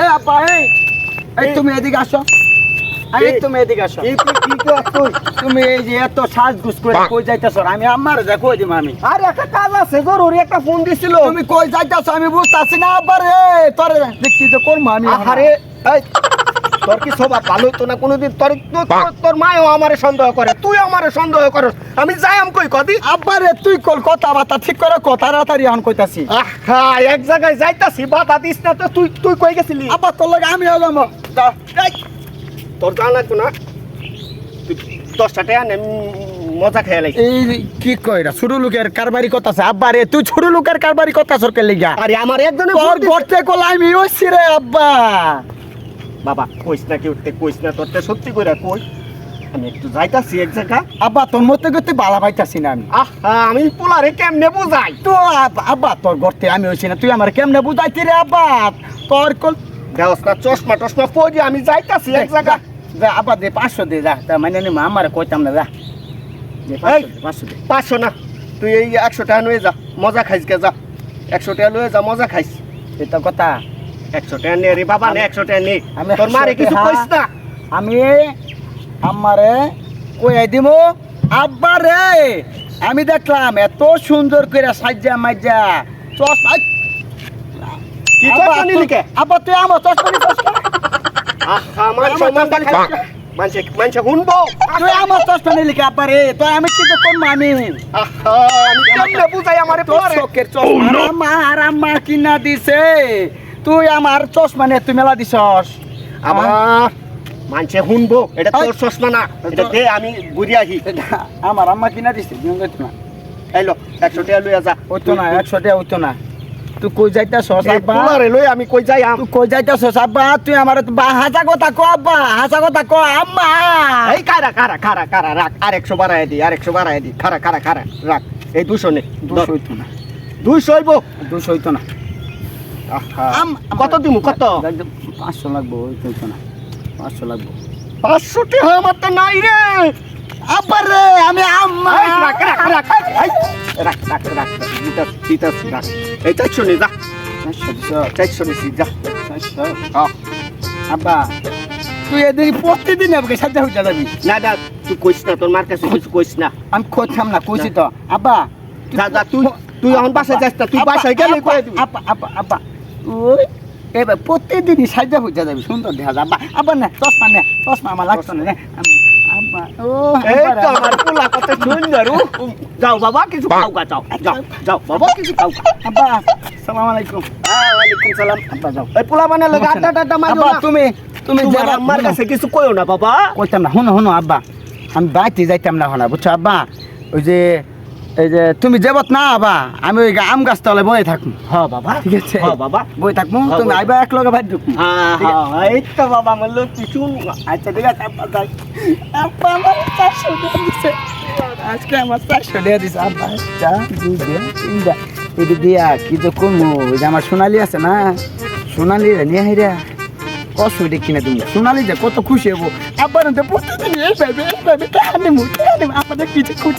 এ আব্বা এই এই এই- তুমি এদিকে আসো। তুমি এদিকে আসো। এই তুই কি কর তুমি এই যে এত সাজগুজ করে কই যাইতেছো? আমি আমার দেখো দিম আমি। আর একটা কাজ আছে জরুরি একটা ফোন দিছিল। তুমি কই যাইতাছো আমি বুঝতাছি না আব্বা রে। তোরে দেখি তো করব আমি। আরে এই। তোর কি স্বভাব ভালো না কোনোদিন তোর তোর- তোর আমারে সন্দেহ করে। তুই আমারে সন্দেহ করস। আমি যাই আম কই কদি? আব্বা রে তুই কল কথা বার্তা ঠিক করে কথা তাড়াতাড়ি এখন কইতাছি। আহা এক জায়গায় যাইতাছি বাধা দিস না তো। তুই তুই কই গেছিলি? আব্বা তোর লাগে আমি এই, তোর জানা লাগতো না? তুই দশটা টাকা মজা খেয়ে এই কি ছোট লোকের কারবারি কথা আছে। আব্বা রে তুই ছোট লোকের কারবারি কথা সরকার লিগা। আরে আমার একজনে কল আমি রে আব্বা। বাবা কইস না কি উঠতে কইস না তোরতে সত্যি কইরা কই? আমি একটু যাইতাছি এক জায়গা। আব্বা তোর মতে করতে বালা পাইতাছি না আমি। আহা আমি পোলারে কেমনে বুঝাই? তো আব- আব্বা তোর গড়তে আমি হইছি না। তুই আমার কেমনে বুঝাইতি রে আব্বা? তোর কল ব্যবস্থা চশমা টশমা পরি আমি যাইতাছি এক জায়গা। যা আব্বা দে পাঁচশো দে যা। তা মানে নি আমার কইতাম না যা। পাঁচশো দে, পাঁচশো না। তুই এই একশো টাকা নিয়ে যা মজা খাইস গে যা। একশো টাকা লয়ে যা মজা খাইস। এটা কথা। একশো টাকা নে রে বাবা নে একশো টাকা নে আমি তোর মারে কিছু কইস না। আমি আমারে কই দিব আব্বা রে আমি দেখলাম এত সুন্দর করে চশমা কি আব্বা, চশমা নিলি কে? আব্বা তুই আমার চশমা? আমার সম্মান চশমা মানুষে মানুষে শুনব। তুই আমার চশমা নিলি কে আব্বা রে? তো আমি কি করব আমি আহা আমি কেমনে বুঝাই আমারে তোর চোখের চশমা আমার আম্মা কিনা দিছে। তুই আমার চশমা নিয়ে তুই মেলা দিছস। আমার মানুষে শুনব এটা তোর চশমা না এটা দে আমি ঘুরি আহি। আমার আম্মা কিনা দিছে এলো একশো টাকা লইয়া যা। ওইতো না একশো টাকা ওইতো না। তুই কই যাইতাছস এই আব্বা? পোলারে লই আমি কই যাই তুই কই যাইতাছস আব্বা? তুই আমার বা হাসা কথা কো আব্বা হাসা কথা কো আম্মা। এই কারা কারা কারা কারা রাখ আর দি আর দি। রাখ। এই দুশো নে দুশো হইতো না। দুইশো হইব। দুশো হইতো না। আম- কত দিমু কত পাঁচশো লাগবো হইতো না পাঁচশো লাগবো পাঁচশো টাকা আমার তো নাই রে রে আমি আম্মা রাখ রাখ রাখ রাখ রাখ রাখ দিতাস দিতাস রাখ এই চারশো নে যা চারশো নিছি। হ্যাঁ। আব্বা তুই প্রতিদিন আমাকে সাজা হইতে যাবি না না তুই কইস না তোর মার কাছে কিছু কইস না আমি না কইছি তো আব্বা যা যা তুই তুই এখন বাসায় যাস না তুই বাসায় গেলে দিবি আব্বা আব্বা আব্বা ওই এবার প্রতিদিনই সাজা হইতে যাবি সুন্দর দেখা যায় আব্বা আব্বা না চশমা নে চশমা আমার লাগতো না আব্বা ও এই তো আমার পোলা কত সুন্দর উ, উ, যাও বাবা কিছু খাও গা যাও যাও যাও বাবা কিছু খাও। আব্বা সালাম আলাইকুম। হ্যাঁ, ওয়ালাইকুম সালাম। আব্বা যাও। এই পোলা মানে লোক আড্ডা টাড্ডা মারো না। তুমি তুমি তোমার যাবা কাছে কিছু কইও না বাবা। কইতাম না শুনো শুনো আব্বা। আমি বাইতে যাইতাম না হনা বুঝছ আব্বা? ওই যে এই যে তুমি যাবত না আব্বা আমি ওই আম গাছ তলে বয়ে থাকুম। হ্যাঁ বাবা। ঠিক আছে? বাবা। থাকব তুমি আইবা এক লগে ভাই। হ্যাঁ এই তো বাবা আমার লোক কিছু আচ্ছা ঠিক আছে আব্বা যাই। আব্বা আমার চারশো টাকা দিছে। আজকে আমার চারশো টাকা দিছে। আব্বা একটা দুইটা তিনটা এটা দিয়া কি তো কমু ওই যে আমার সোনালি আছে না? সোনালি রে নিয়ে কিনে তুমি সোনালি যে কত খুশি হব। আব্বার পাইবে কেন মুখ কেন আমাদের কিছু খুশি।